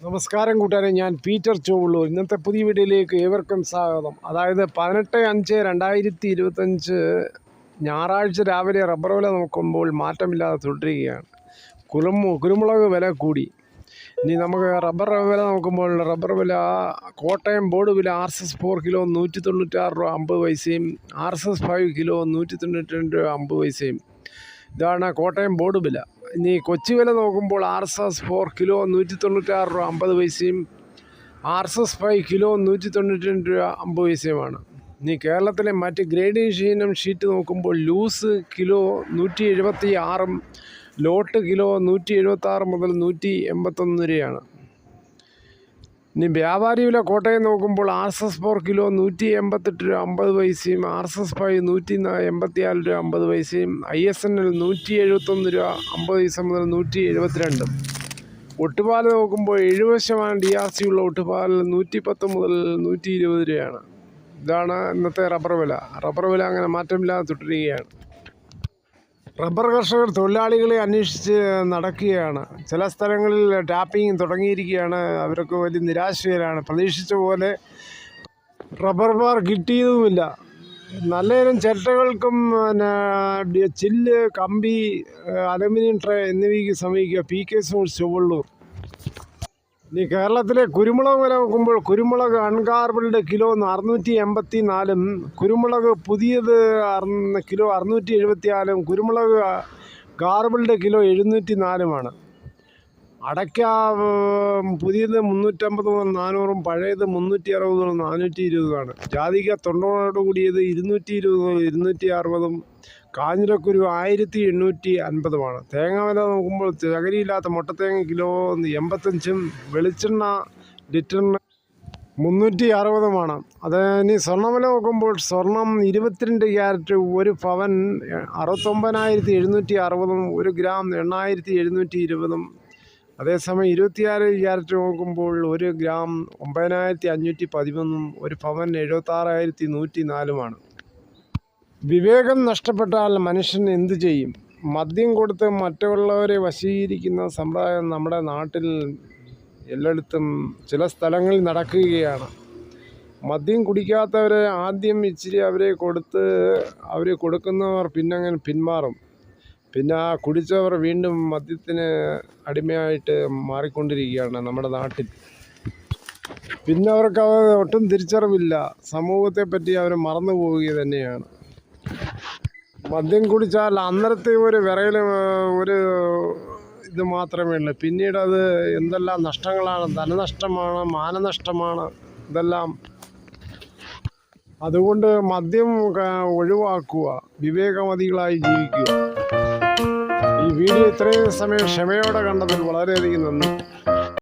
നമസ്കാരം കൂട്ടുകാരെ ഞാൻ പീറ്റർ ചോവുള്ളൂർ ഇന്നത്തെ പുതിയ വീഡിയോയിലേക്ക് ഏവർക്കും സ്വാഗതം. അതായത് പതിനെട്ട് അഞ്ച് രണ്ടായിരത്തി ഇരുപത്തഞ്ച് ഞായറാഴ്ച രാവിലെ റബ്ബർ വില നോക്കുമ്പോൾ മാറ്റമില്ലാതെ തുടരുകയാണ്. കുരുമു കുരുമുളക് വില കൂടി. ഇനി നമുക്ക് റബ്ബർ വില നോക്കുമ്പോൾ റബ്ബർ വില കോട്ടയം ബോർഡ് വില R S S four kilo നൂറ്റി തൊണ്ണൂറ്റാറ് രൂപ അമ്പത് പൈസയും R S S five kilo നൂറ്റി തൊണ്ണൂറ്റി രണ്ട് രൂപ അമ്പത് പൈസയും. ഇതാണ് കോട്ടയം ബോർഡ് വില. ഇനി കൊച്ചി വില നോക്കുമ്പോൾ R S S four kilo നൂറ്റി തൊണ്ണൂറ്റാറ് രൂപ അമ്പത് പൈസയും R S S five kilo നൂറ്റി തൊണ്ണൂറ്റി രണ്ട് രൂപ അമ്പത് പൈസയുമാണ്. ഇനി കേരളത്തിലെ മറ്റ് ഗ്രേഡിംഗ് ഷീനം ഷീറ്റ് നോക്കുമ്പോൾ ലൂസ് കിലോ നൂറ്റി എഴുപത്തി ആറും ലോട്ട് കിലോ നൂറ്റി എഴുപത്തി ആറ് മുതൽ നൂറ്റി എൺപത്തൊന്ന് രൂപയാണ്. ഇനി വ്യാപാരി വില കോട്ടയം നോക്കുമ്പോൾ R S S four kilo നൂറ്റി എൺപത്തെട്ട് രൂപ അമ്പത് പൈസയും ആർ എസ് എസ് ഫൈവ് നൂറ്റി എൺപത്തിനാല് രൂപ അമ്പത് പൈസയും ഐ എസ് എൻ എൽ നൂറ്റി എഴുപത്തൊന്ന് രൂപ അമ്പത് പൈസ മുതൽ നൂറ്റി എഴുപത്തിരണ്ടും ഒട്ടുപാൽ നോക്കുമ്പോൾ എഴുപത് ശതമാനം ഡി ആർ സി ഉള്ള ഒട്ടുപാൽ നൂറ്റി പത്ത് മുതൽ നൂറ്റി ഇരുപത് രൂപയാണ്. ഇതാണ് ഇന്നത്തെ റബ്ബർ വില. റബ്ബർ വില അങ്ങനെ മാറ്റമില്ലാതെ തുടരുകയാണ്. റബ്ബർ കർഷകർ തൊഴിലാളികളെ അന്വേഷിച്ച് നടക്കുകയാണ്. ചില സ്ഥലങ്ങളിൽ ടാപ്പിംഗ് തുടങ്ങിയിരിക്കുകയാണ്. അവരൊക്കെ വലിയ നിരാശയിലാണ്. പ്രതീക്ഷിച്ച പോലെ റബ്ബർ ബാർ കിട്ടിയതുമില്ല. നല്ലയിനം ചിരട്ടകൾക്കും പിന്നെ ചില്ല് കമ്പി അലുമിനിയം ട്രേ എന്നിവയ്ക്ക് സമീപിക്കുക പി കെ സോൾ ചുവള്ളൂർ. ഇനി കേരളത്തിലെ കുരുമുളക് വില നോക്കുമ്പോൾ കുരുമുളക് അൺകാർബിൾഡ് കിലോ അറുന്നൂറ്റി എൺപത്തി നാലും കുരുമുളക് പുതിയത് കിലോ അറുന്നൂറ്റി എഴുപത്തി നാലും കുരുമുളക് കാർബിൾഡ് കിലോ എഴുന്നൂറ്റി നാലുമാണ് അടയ്ക്ക പുതിയത് മുന്നൂറ്റമ്പത് മുതൽ നാനൂറും പഴയത് മുന്നൂറ്റി അറുപത് മുതൽ നാനൂറ്റി ഇരുപതുമാണ് ജാതിക തൊണ്ണൂറോട് കൂടിയത് ഇരുന്നൂറ്റി ഇരുപത് മുതൽ ഇരുന്നൂറ്റി അറുപതും കാഞ്ഞിരക്കുരു ആയിരത്തി എണ്ണൂറ്റി അൻപതുമാണ് തേങ്ങ വില നോക്കുമ്പോൾ ചകരിയില്ലാത്ത മുട്ടത്തേങ്ങ കിലോ എൺപത്തഞ്ചും വെളിച്ചെണ്ണ ലിറ്ററിന് മുന്നൂറ്റി അറുപതുമാണ് അത് ഇനി സ്വർണവില നോക്കുമ്പോൾ സ്വർണം ഇരുപത്തിരണ്ട് ക്യാരറ്റ് ഒരു പവൻ അറുപത്തൊമ്പതിനായിരത്തി എഴുന്നൂറ്റി അറുപതും ഒരു ഗ്രാം എണ്ണായിരത്തി എഴുന്നൂറ്റി ഇരുപതും അതേസമയം ഇരുപത്തിയാറ് ക്യാരറ്റ് നോക്കുമ്പോൾ ഒരു ഗ്രാം ഒമ്പതിനായിരത്തി അഞ്ഞൂറ്റി പതിമൂന്നും ഒരു പവൻ എഴുപത്താറായിരത്തി നൂറ്റി നാലുമാണ് വിവേകം നഷ്ടപ്പെട്ടാൽ മനുഷ്യൻ എന്തു ചെയ്യും? മദ്യം കൊടുത്ത് മറ്റുള്ളവരെ വശീകരിക്കുന്ന സമ്പ്രദായം നമ്മുടെ നാട്ടിൽ എല്ലായിടത്തും ചില സ്ഥലങ്ങളിൽ നടക്കുകയാണ്. മദ്യം കുടിക്കാത്തവരെ ആദ്യം ഇച്ചിരി അവരെ കൊടുത്ത് അവർ കൊടുക്കുന്നവർ പിന്നങ്ങനെ പിന്മാറും. പിന്നെ ആ കുടിച്ചവർ വീണ്ടും മദ്യത്തിന് അടിമയായിട്ട് മാറിക്കൊണ്ടിരിക്കുകയാണ് നമ്മുടെ നാട്ടിൽ. പിന്നെ അവർക്ക് അവർ ഒട്ടും തിരിച്ചറിവില്ല. സമൂഹത്തെ പറ്റി അവർ മറന്നു പോവുക തന്നെയാണ്. മദ്യം കുടിച്ചാൽ അന്നരത്തെ ഒരു വിറയിൽ ഒരു ഇത് മാത്രമേ ഉള്ളൂ. പിന്നീട് അത് എന്തെല്ലാം നഷ്ടങ്ങളാണ് ധനനഷ്ടമാണ് മാനനഷ്ടമാണ് ഇതെല്ലാം. അതുകൊണ്ട് മദ്യം ഒഴിവാക്കുക വിവേകമതികളായി ജീവിക്കുക. ഈ വീഡിയോ ഇത്രയും സമയം ക്ഷമയോടെ കണ്ടതിൽ വളരെയധികം നന്ദി.